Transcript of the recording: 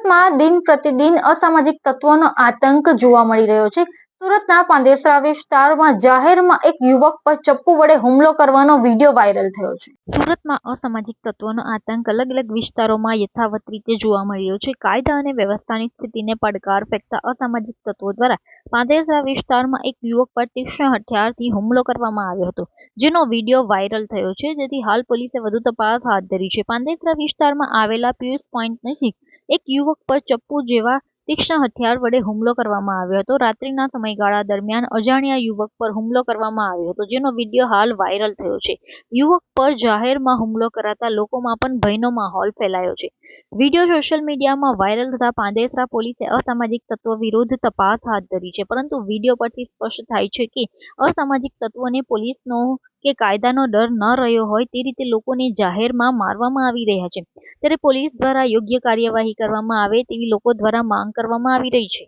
સુરતમાં દિન પ્રતિદિન અસામાજિક તત્વોનો આતંક જોવા મળી રહ્યો છે. સુરતના પાંદેસરા વિસ્તારમાં જાહેરમાં એક યુવક પર ચપ્પુ વડે હુમલો કરવાનો વીડિયો વાયરલ થયો છે. સુરતમાં અસામાજિક તત્વોનો આતંક અલગ અલગ વિસ્તારોમાં યથાવત રીતે જોવા મળી રહ્યો છે. કાયદા અને વ્યવસ્થાની સ્થિતિને પડકાર ફેંકતા અસામાજિક તત્વો દ્વારા પાંદેસરા વિસ્તારમાં એક યુવક પર તીક્ષ્ણ હથિયારથી હુમલો કરવામાં આવ્યો હતો, જેનો વીડિયો વાયરલ થયો છે. જેથી હાલ પોલીસે વધુ તપાસ હાથ ધરી છે. પાંદેસરા વિસ્તારમાં આવેલા પિયુષ પોઈન્ટ નજીક એક યુવક પર ચપ્પુ જેવા તીક્ષ્ણ હથિયાર વડે હુમલો કરવામાં આવ્યો હતો. રાત્રિના સમયગાળા દરમિયાન અજાણ્યા યુવક પર હુમલો કરવામાં આવ્યો હતો, જેનો વીડિયો હાલ વાયરલ થયો છે. યુવક પર જાહેરમાં હુમલો કરાતા લોકોમાં પણ ભયનો માહોલ ફેલાયો છે. વીડિયો સોશિયલ મીડિયામાં વાયરલ થતા પાંદેસરા પોલીસે અસામાજિક તત્વો વિરુદ્ધ તપાસ હાથ ધરી છે, પરંતુ વીડિયો પરથી સ્પષ્ટ થાય છે કે અસામાજિક તત્વોને પોલીસનો કે કાયદાનો ડર ન રહ્યો હોય તે રીતે લોકોને જાહેરમાં મારવામાં આવી રહ્યા છે. ત્યારે પોલીસ દ્વારા યોગ્ય કાર્યવાહી કરવામાં આવે તેવી લોકો દ્વારા માંગ કરવામાં આવી રહી છે.